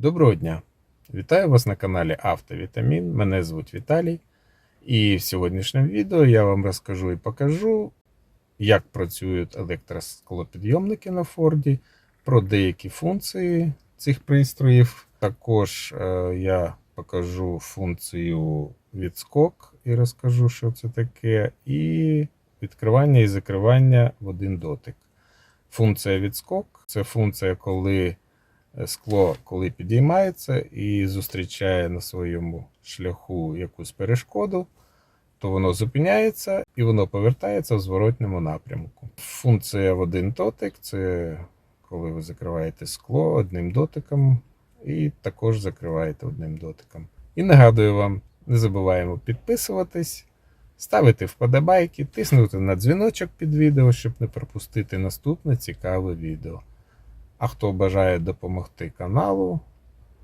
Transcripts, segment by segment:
Доброго дня! Вітаю вас на каналі Автовітамін. Мене звуть Віталій. І в сьогоднішньому відео я вам розкажу і покажу, як працюють електросклопідйомники на Форді, про деякі функції цих пристроїв. Також е, я покажу функцію відскок і розкажу, що це таке, і відкривання і закривання в один дотик. Функція відскок це функція, коли скло, коли підіймається і зустрічає на своєму шляху якусь перешкоду, то воно зупиняється і воно повертається в зворотньому напрямку. Функція в один дотик це коли ви закриваєте скло одним дотиком, і також закриваєте одним дотиком. І нагадую вам, не забуваємо підписуватись, ставити вподобайки, тиснути на дзвіночок під відео, щоб не пропустити наступне цікаве відео. А хто бажає допомогти каналу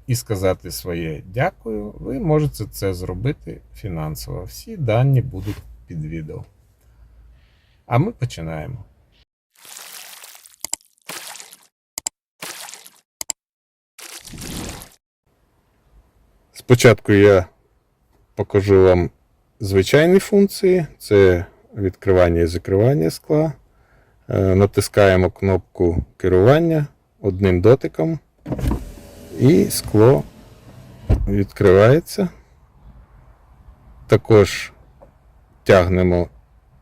і сказати своє дякую, ви можете це зробити фінансово. Всі дані будуть під відео. А ми починаємо. Спочатку я покажу вам звичайні функції: це відкривання і закривання скла. Е, Натискаємо кнопку керування одним дотиком, і скло відкривається. Також тягнемо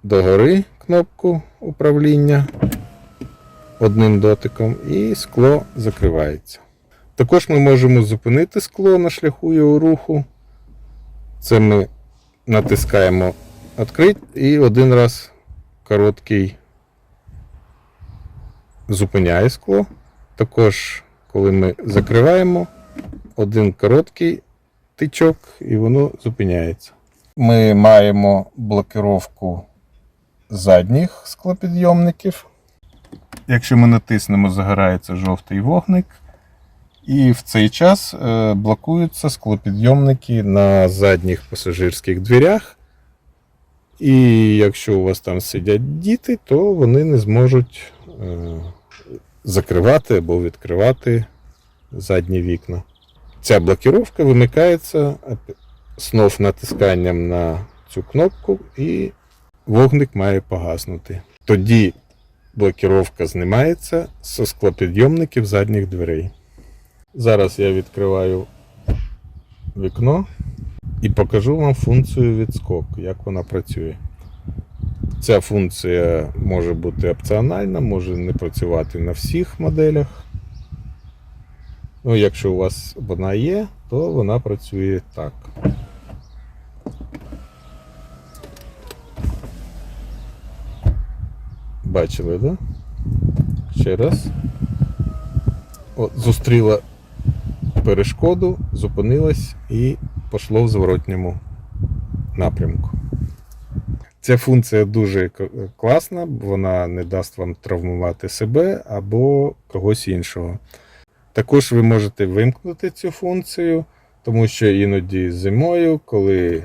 догори кнопку управління одним дотиком, і скло закривається. Також ми можемо зупинити скло на шляху його руху. Це ми натискаємо відкрити і один раз короткий зупиняє скло. Також, коли ми закриваємо, один короткий тичок і воно зупиняється. Ми маємо блокировку задніх склопідйомників. Якщо ми натиснемо, загорається жовтий вогник. І в цей час е, блокуються склопідйомники на задніх пасажирських дверях. І якщо у вас там сидять діти, то вони не зможуть е, закривати або відкривати задні вікна. Ця блокировка вимикається знов натисканням на цю кнопку, і вогник має погаснути. Тоді блокировка знімається з склопідйомників задніх дверей. Зараз я відкриваю вікно і покажу вам функцію відскок, як вона працює. Ця функція може бути опціональна, може не працювати на всіх моделях. Ну, якщо у вас вона є, то вона працює так. Бачили, так? Да? Ще раз. От, зустріла перешкоду, зупинилась і пішло в зворотньому напрямку. Ця функція дуже класна, вона не дасть вам травмувати себе або когось іншого. Також ви можете вимкнути цю функцію, тому що іноді зимою, коли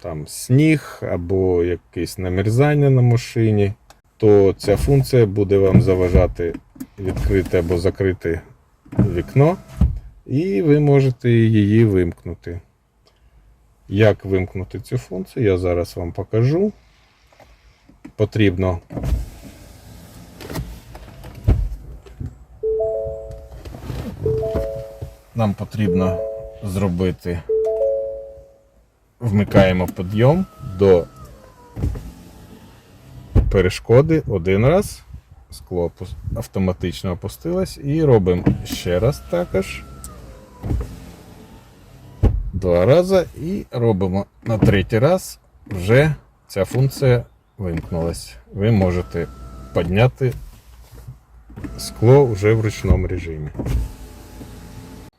там сніг або якесь намерзання на машині, то ця функція буде вам заважати відкрити або закрити вікно, і ви можете її вимкнути. Як вимкнути цю функцію, я зараз вам покажу потрібно. Нам потрібно зробити, вмикаємо підйом до перешкоди один раз, скло автоматично опустилось. І робимо ще раз також. Два рази. І робимо на третій раз. Вже ця функція вимкнулась. Ви можете підняти скло вже в ручному режимі.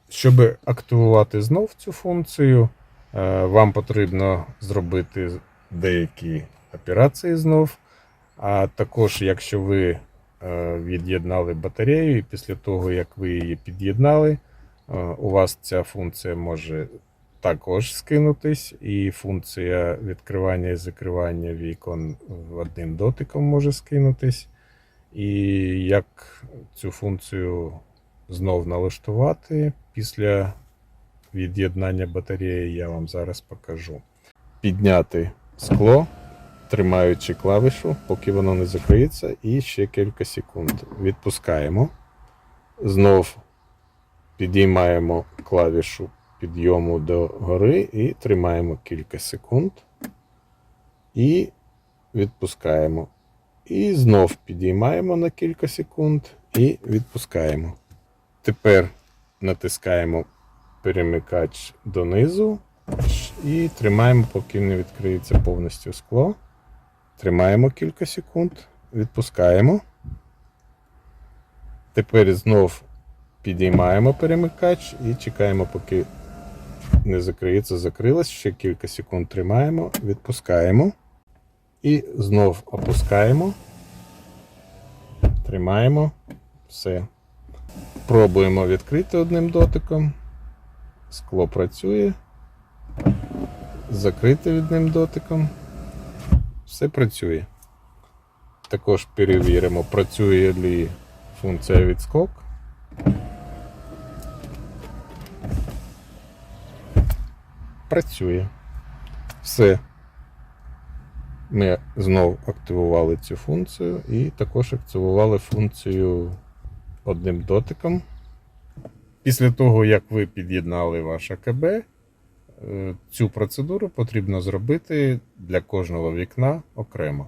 Щоб активувати знов цю функцію, е, вам потрібно зробити деякі операції знов. А також, якщо ви е, від'єднали батарею, і після того, як ви її під'єднали, е, у вас ця функція може також скинутись, і функція відкривання і закривання вікон одним дотиком може скинутись. І як цю функцію знов налаштувати. Після від'єднання батареї я вам зараз покажу. Підняти скло, тримаючи клавішу, поки воно не закриється, і ще кілька секунд. Відпускаємо. Знов підіймаємо клавішу підйому до гори і тримаємо кілька секунд. І відпускаємо. І знов підіймаємо на кілька секунд і відпускаємо. Тепер натискаємо перемикач донизу і тримаємо, поки не відкриється повністю скло. Тримаємо кілька секунд, відпускаємо. Тепер знов підіймаємо перемикач і чекаємо, поки не закриється, закрилось. Ще кілька секунд тримаємо, відпускаємо. І знов опускаємо. Тримаємо. Все. Пробуємо відкрити одним дотиком. Скло працює. Закрити одним дотиком. Все працює. Також перевіримо, працює ли функція відскок. Працює. Все. Ми знов активували цю функцію і також активували функцію одним дотиком. Після того, як ви під'єднали ваш АКБ, е, цю процедуру потрібно зробити для кожного вікна окремо.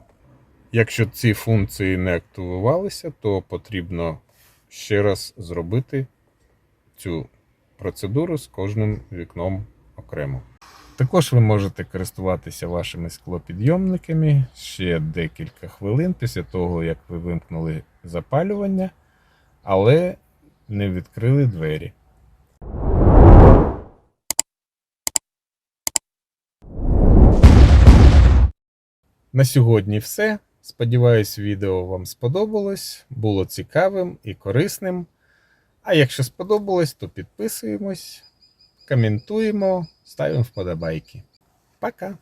Якщо ці функції не активувалися, то потрібно ще раз зробити цю процедуру з кожним вікном окремо. Також ви можете користуватися вашими склопідйомниками ще декілька хвилин після того, як ви вимкнули запалювання, але не відкрили двері. На сьогодні все. Сподіваюсь, відео вам сподобалось, було цікавим і корисним. А якщо сподобалось, то підписуємось, коментуємо, ставимо вподобайки. Пока!